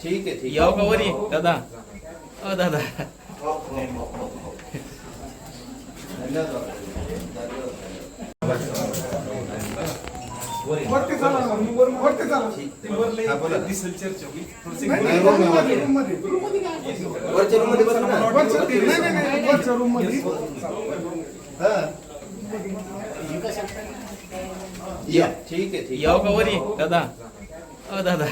ठीक आहे दादा अ दादा वरती आणि मी ठीक. ठीक याव का दादा. अ दादा.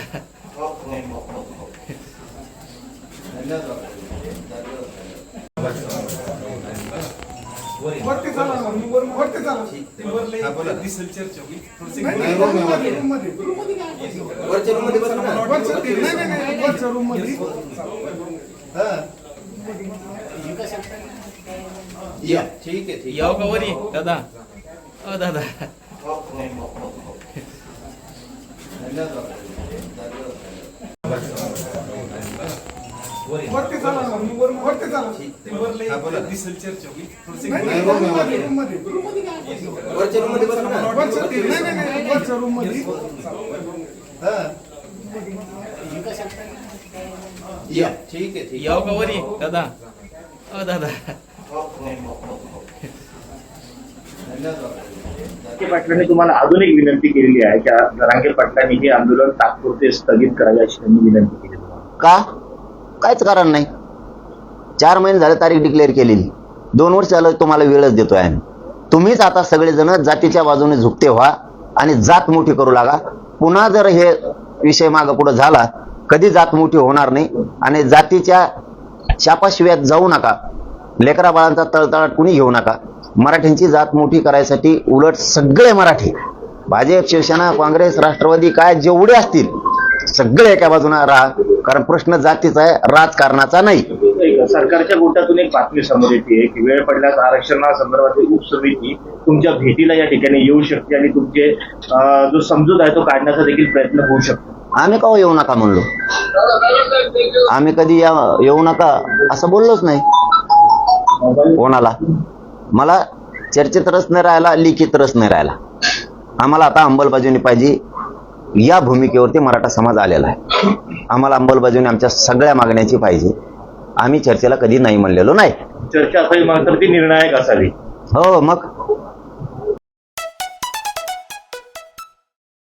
धन्यवाद. वरती चला ना, मी वर- वरती चला. हा, बोला. दिसेल चर्चा होईल. थोडंसं नाही, नाही, रूममध्ये, रूममध्ये. वरच्या रूममध्ये बसा ना. वरच्या- नाही, नाही, नाही, वरच्या रूममध्ये. हा. या. ठीक आहे ठीक आहे. याव का वरी? दादा. अ दादा. वरती चला ना, मी वर- वरती चला. हा, बोला. दिसेल चर्चा होईल थोडंसं नाही, नाही, रूममध्ये, रूममध्ये. वरच्या रूम मध्ये बसा ना. वरच्या- नाही, नाही, नाही, वरच्या रूममध्ये. हा. या. ठीक आहे ठीक आहे. याव का वरी? दादा. अ दादा. पाटलांनी तुम्हाला अजून एक विनंती केलेली आहे की जरांगे पाटलांनी हे आंदोलन तात्पुरते स्थगित करावे अशी त्यांनी विनंती केली. का? काहीच कारण नाही. चार महिने झाले तारीख डिक्लेअर केलेली. दोन वर्ष झालं तुम्हाला वेळच देतोय आम्ही. तुम्हीच आता सगळेजण जातीच्या बाजूने झुकते व्हा आणि जात मोठी करू लागा. पुन्हा जर हे विषय मागं पुढे झाला कधी जात मोठी होणार नाही आणि जातीच्या शापाशिव्यात जाऊ नका. लेकरा बाळांचा तळतळाट कुणी घेऊ नका. मराठ्यांची जात मोठी करायसाठी उलट सगळे मराठी. भाजप शिवसेना काँग्रेस राष्ट्रवादी काय जेवढे असतील सगळे एका बाजूने राहा. कारण प्रश्न जातीचा आहे राजकारणाचा नाही. सरकारच्या गोटातून एक बातमी समोर येते की वेळ पडल्यास आरक्षणासंदर्भातली उपसमिती तुमच्या भेटीला या ठिकाणी येऊ शकते आणि तुमचे जो समजूत आहे तो काढण्याचा देखील प्रयत्न होऊ शकतो. आम्ही का येऊ नका म्हणलो? आम्ही कधी या येऊ नका असं बोललोच नाही. कोणाला? मला चर्चेत रस नाही राहिला लिखित रस नाही राहिला. आम्हाला आता अंमलबजावणी पाहिजे. या भूमिकेवरती मराठा समाज आलेला आहे. आम्हाला अंमलबजावणी आमच्या सगळ्या मागण्याची पाहिजे. आम्ही चर्चेला कधी नाही म्हणलेलो नाही. चर्चा असावी मात्र ती निर्णायक असावी. हो मग?